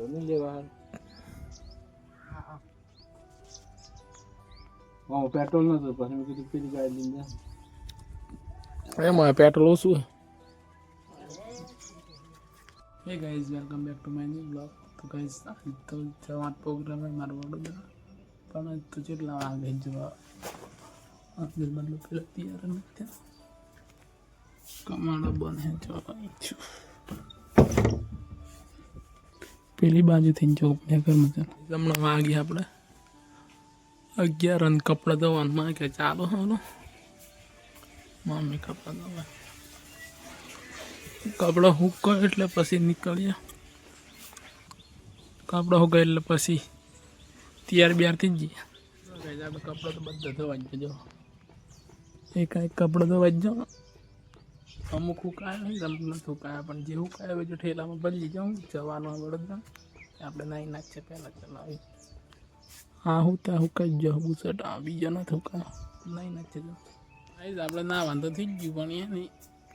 નહીં લેવા હા પેટ્રોલ નતું પછી મેં કીધું પેલી ગાડી લઈને એમાં પેટ્રોલ ઓછું hey guys welcome back to my new blog તો ગાઈઝ તો જવા પ્રોગ્રામ હે મારો વડોદરા પણ તો કેટલા વાગે જવા અંદર મતલબ પેલા તૈયાર નથી કમાડો બને જવા છું પેલી બાજુથી જવું પડે ઘરમાં ચાલો હમણાં વાગી આપણે. અગિયાર અને કપડાં ધોવાનું. કે ચાલો હાલો. મમ્મી કપડાં ધોવા. કપડાં હુકો એટલે પછી નીકળીએ. કપડાં હુકાય એટલે પછી તૈયાર બિયાર થઈ જઈએ. આપણે કપડાં તો બધા ધોવા જ જો. એક એક કપડાં ધોવા જ જાઓ અમુક ઉકાળે નહીં અમુક નથી ઉકાળે પણ જે ઉકાળે હોય જો ઠેલામાં બદલી જાઉં જવાનો વડોદરા આપણે નાઈ નાખશે પહેલાં ચલાવી હા હું ત્યાં હુકાઈ જાઉં બુસટ આ બીજા નથી હુકાયા નાઈ નાખશે જો. આવીશ આપણે ના વાંધો થઈ ગયું પણ એ નહીં.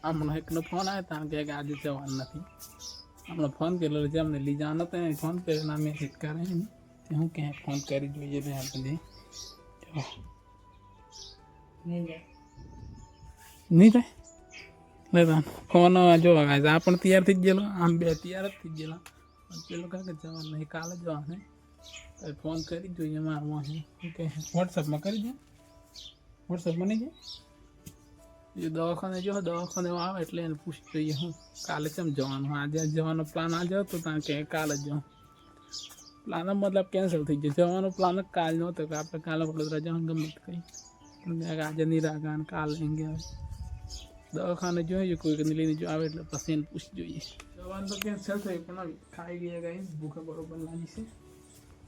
હમણાં એકનો ફોન આવ્યો ત્યાં કે કે આજે જવાનું નથી. હમણાં ફોન કરેલો છે અમને લઈ જવાનો હતો એને ફોન કર્યો ના મેસેજ કરે ને હું ક્યાંય ફોન કરી જોઈએ બે આપણે નહીં થાય લેતા ફોન જો ગાય આ પણ તૈયાર થઈ જ ગયેલો આમ બે તૈયાર જ થઈ ગયેલા પણ પેલો કહે કે જવાનું નહીં કાલે જવાનું તો ફોન કરી જ જોઈએ મારું અહીં શું કહે વોટ્સઅપમાં કરી દે વોટ્સઅપમાં નહીં જાય એ દવાખાને જો દવાખાને આવે એટલે એને પૂછી જોઈએ હું કાલે કેમ જવાનું આજે જવાનો પ્લાન આજે હતો ત્યાં કે કાલે જ જાઉં પ્લાન મતલબ કેન્સલ થઈ ગયો જવાનો પ્લાન જ કાલ નહોતો કે આપણે કાલે વડોદરા જવાનું ગમે તે કંઈ પણ મેં કીધું આજે નહીં રાખા અને કાલે એમ ગયા દવાખાને જોઈએ કોઈ લઈને જો આવે એટલે એને પૂછી જોઈએ. દવાનું તો કેન્સલ થયું પણ ખાઈ ગયા ગઈ ભૂખે બરોબર લાગી છે.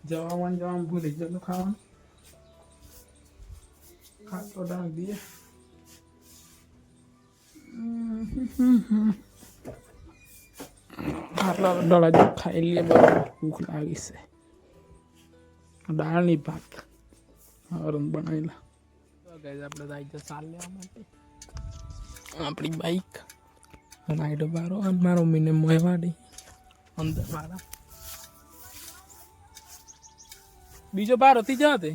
જવામાં જવામાં ભૂલી જતું ખાવાનું. ખાતો ડાળ દઈએ. આટલા ડળા જો ખાઈ લઈએ બરાબર. ભૂખ લાગી છે. દાળની ભાત. હરણ બનાવેલા. ગાઈઝ આપણે જાય ચાલ લેવા માટે. આપણી બાઈક રાઈડો બારો અને મારો મીને મોયવાડી અંદર મારા. બીજો પાર હતી જાતે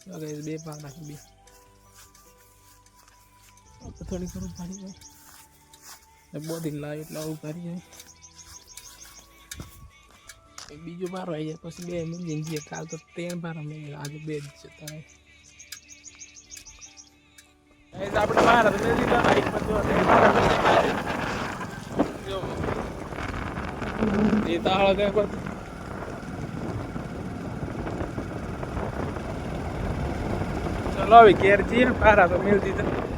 તે? બે પાર નાખી બે. થોડી થોડું ભારી જાય. બોધી લાવી એટલે આવું કરી જાય. બીજો બાર આવી જાય, પછી બે મિલિયન જઈએ કાલ તો ત્રણ બાર અમે આજે બે જ જતા આપણે બહાર મેં લીધા બાઈક પર જો એ તાળો દેખો ચલો હવે ઘેર જઈએ તો મેળ દીધા.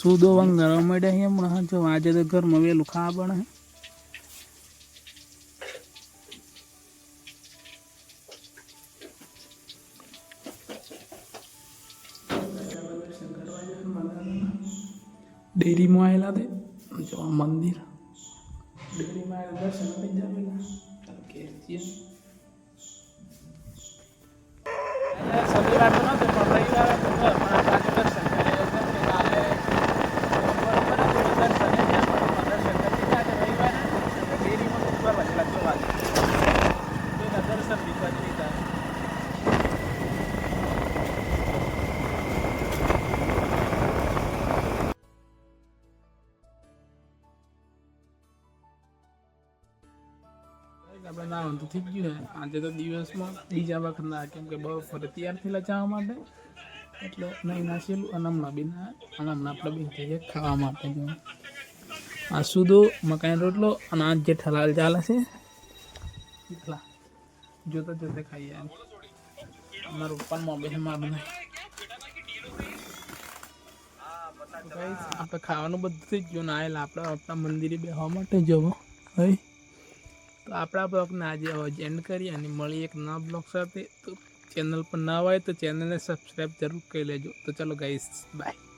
હવે સુદો વંગારવા મળ્યા છે હમણાં જો આજે તો ઘરમાં વહેલું ખાવા બને ડેરીમાં આવેલા તે જો આ મંદિર ડેરીમાં આવેલા દર્શન કરી જાવેલા કે છીએ શનિવાર આપણે નાવાનું તો થઈ ગયું હે આજે તો દિવસમાં બીજા વખત ના કેમ કે બપોરે તૈયાર થયેલા જવા માટે એટલે નહીં નાસેલું અને હમણાં બી ના અને હમણાં આપણે બી જઈએ ખાવા માટે જો આ સુધો મકાઈ રોટલો અને આ જે ઠલાલ ચાલે છે એટલા જોતા જોતા ખાઈએ આને. અમારું પપ્પાનું મોબાઈલ મારું નહીં તો guys, આપણે ખાવાનું બધું જ જો ને આવેલા આપણે આપણા મંદિરે બેસવા માટે જવો હોય તો આપણા બ્લોગને આજે હવે એન્ડ કરીએ અને મળીએ એક નવા બ્લોગ સાથે. તો ચેનલ પર ના હોય તો ચેનલને સબસ્ક્રાઈબ જરૂર કરી લેજો. તો ચાલો ગાઈસ બાય